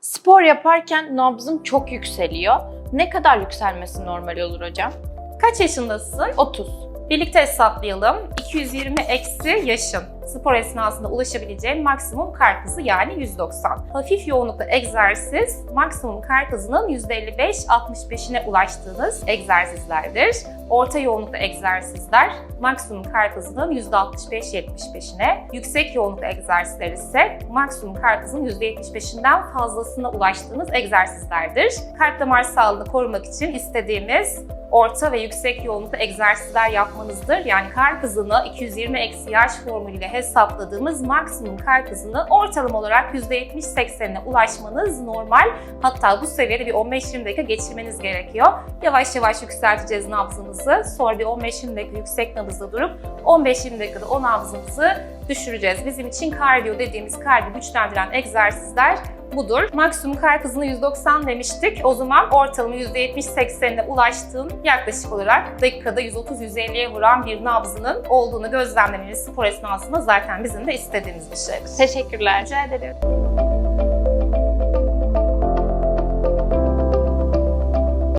Spor yaparken nabzım çok yükseliyor. Ne kadar yükselmesi normal olur hocam? Kaç yaşındasın? 30. Birlikte hesaplayalım. 220 eksi yaşın. Spor esnasında ulaşabileceğin maksimum kalp hızı yani 190. Hafif yoğunlukta egzersiz maksimum kalp hızının %55-65'ine ulaştığınız egzersizlerdir. Orta yoğunlukta egzersizler maksimum kalp hızının %65-75'ine, yüksek yoğunlukta egzersizler ise maksimum kalp hızının %75'inden fazlasına ulaştığınız egzersizlerdir. Kalp damar sağlığını korumak için istediğimiz orta ve yüksek yoğunlukta egzersizler yapmanızdır. Yani kalp hızını 220 eksi yaş formülüyle hesapladığımız maksimum kalp hızını ortalama olarak %70-80'ine ulaşmanız normal. Hatta bu seviyede bir 15-20 dakika geçirmeniz gerekiyor. Yavaş yavaş yükselteceğiz nabzımızı. Sonra bir 15-20 dakika yüksek nabızda durup 15-20 dakikada o nabzımızı düşüreceğiz. Bizim için kardiyo dediğimiz kalbi güçlendiren egzersizler budur. Maksimum kalp hızını 190 demiştik. O zaman ortalama %70-80'ine ulaştığın yaklaşık olarak dakikada 130-150'ye vuran bir nabzının olduğunu gözlemlemeniz spor esnasında zaten bizim de istediğimiz bir şeydir. Teşekkürler. Rica ederim.